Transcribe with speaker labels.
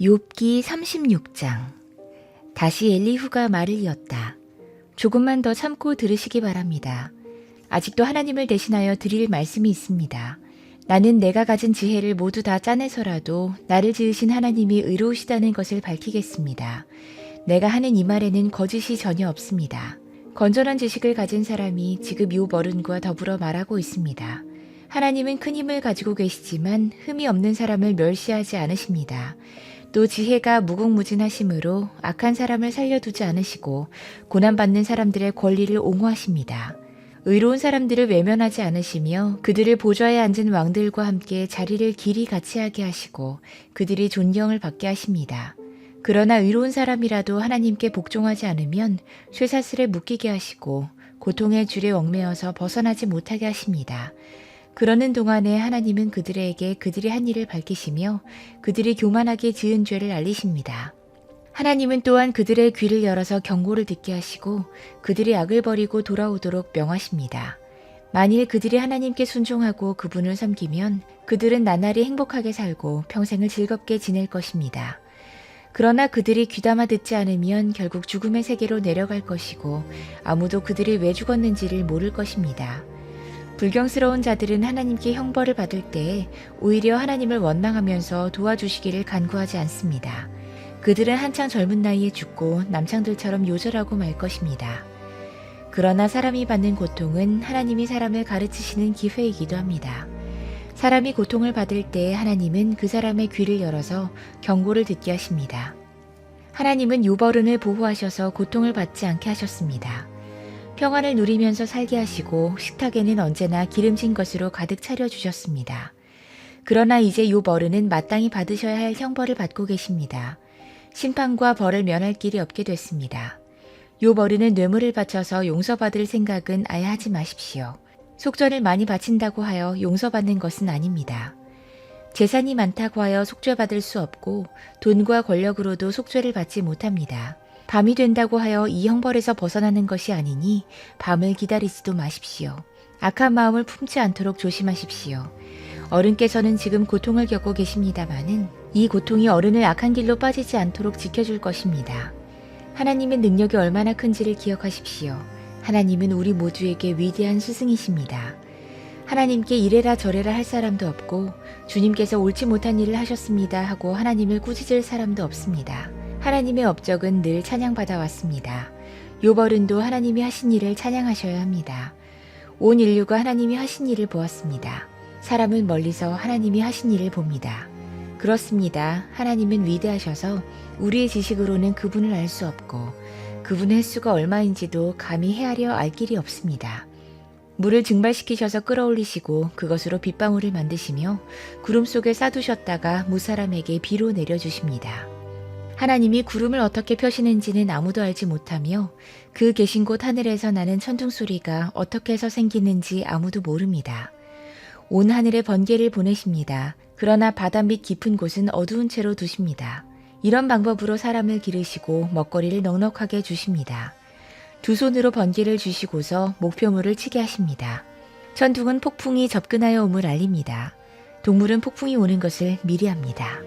Speaker 1: 욥기 36장 다시 엘리후가 말을 이었다. 조금만 더 참고 들으시기 바랍니다. 아직도 하나님을 대신하여 드릴 말씀이 있습니다. 나는 내가 가진 지혜를 모두 다 짜내서라도 나를 지으신 하나님이 의로우시다는 것을 밝히겠습니다. 내가 하는 이 말에는 거짓이 전혀 없습니다. 건전한 지식을 가진 사람이 지금 요 어른과 더불어 말하고 있습니다. 하나님은 큰 힘을 가지고 계시지만 흠이 없는 사람을 멸시하지 않으십니다. 또 지혜가 무궁무진하심으로 악한 사람을 살려두지 않으시고 고난받는 사람들의 권리를 옹호하십니다. 의로운 사람들을 외면하지 않으시며 그들을 보좌에 앉은 왕들과 함께 자리를 길이 같이 하게 하시고 그들이 존경을 받게 하십니다. 그러나 의로운 사람이라도 하나님께 복종하지 않으면 쇠사슬에 묶이게 하시고 고통의 줄에 얽매여서 벗어나지 못하게 하십니다. 그러는 동안에 하나님은 그들에게 그들이 한 일을 밝히시며 그들이 교만하게 지은 죄를 알리십니다. 하나님은 또한 그들의 귀를 열어서 경고를 듣게 하시고 그들이 악을 버리고 돌아오도록 명하십니다. 만일 그들이 하나님께 순종하고 그분을 섬기면 그들은 나날이 행복하게 살고 평생을 즐겁게 지낼 것입니다. 그러나 그들이 귀담아 듣지 않으면 결국 죽음의 세계로 내려갈 것이고 아무도 그들이 왜 죽었는지를 모를 것입니다. 불경스러운 자들은 하나님께 형벌을 받을 때에 오히려 하나님을 원망하면서 도와주시기를 간구하지 않습니다. 그들은 한창 젊은 나이에 죽고 남창들처럼 요절하고 말 것입니다. 그러나 사람이 받는 고통은 하나님이 사람을 가르치시는 기회이기도 합니다. 사람이 고통을 받을 때 하나님은 그 사람의 귀를 열어서 경고를 듣게 하십니다. 하나님은 요버른을 보호하셔서 고통을 받지 않게 하셨습니다. 평안을 누리면서 살게 하시고 식탁에는 언제나 기름진 것으로 가득 차려주셨습니다. 그러나 이제 요 버른은 마땅히 받으셔야 할 형벌을 받고 계십니다. 심판과 벌을 면할 길이 없게 됐습니다. 요 버른은 뇌물을 바쳐서 용서받을 생각은 아예 하지 마십시오. 속전을 많이 바친다고 하여 용서받는 것은 아닙니다. 재산이 많다고 하여 속죄받을 수 없고 돈과 권력으로도 속죄를 받지 못합니다. 밤이 된다고 하여 이 형벌에서 벗어나는 것이 아니니 밤을 기다리지도 마십시오. 악한 마음을 품지 않도록 조심하십시오. 어른께서는 지금 고통을 겪고 계십니다마는 이 고통이 어른을 악한 길로 빠지지 않도록 지켜줄 것입니다. 하나님의 능력이 얼마나 큰지를 기억하십시오. 하나님은 우리 모두에게 위대한 스승이십니다. 하나님께 이래라 저래라 할 사람도 없고 주님께서 옳지 못한 일을 하셨습니다 하고 하나님을 꾸짖을 사람도 없습니다. 하나님의 업적은 늘 찬양받아 왔습니다. 요벌은도 하나님이 하신 일을 찬양하셔야 합니다. 온 인류가 하나님이 하신 일을 보았습니다. 사람은 멀리서 하나님이 하신 일을 봅니다. 그렇습니다. 하나님은 위대하셔서 우리의 지식으로는 그분을 알 수 없고 그분의 횟수가 얼마인지도 감히 헤아려 알 길이 없습니다. 물을 증발시키셔서 끌어올리시고 그것으로 빗방울을 만드시며 구름 속에 싸두셨다가 무사람에게 비로 내려주십니다. 하나님이 구름을 어떻게 펴시는지는 아무도 알지 못하며 그 계신 곳 하늘에서 나는 천둥 소리가 어떻게 해서 생기는지 아무도 모릅니다. 온 하늘에 번개를 보내십니다. 그러나 바다 밑 깊은 곳은 어두운 채로 두십니다. 이런 방법으로 사람을 기르시고 먹거리를 넉넉하게 주십니다. 두 손으로 번개를 주시고서 목표물을 치게 하십니다. 천둥은 폭풍이 접근하여 옴을 알립니다. 동물은 폭풍이 오는 것을 미리 합니다.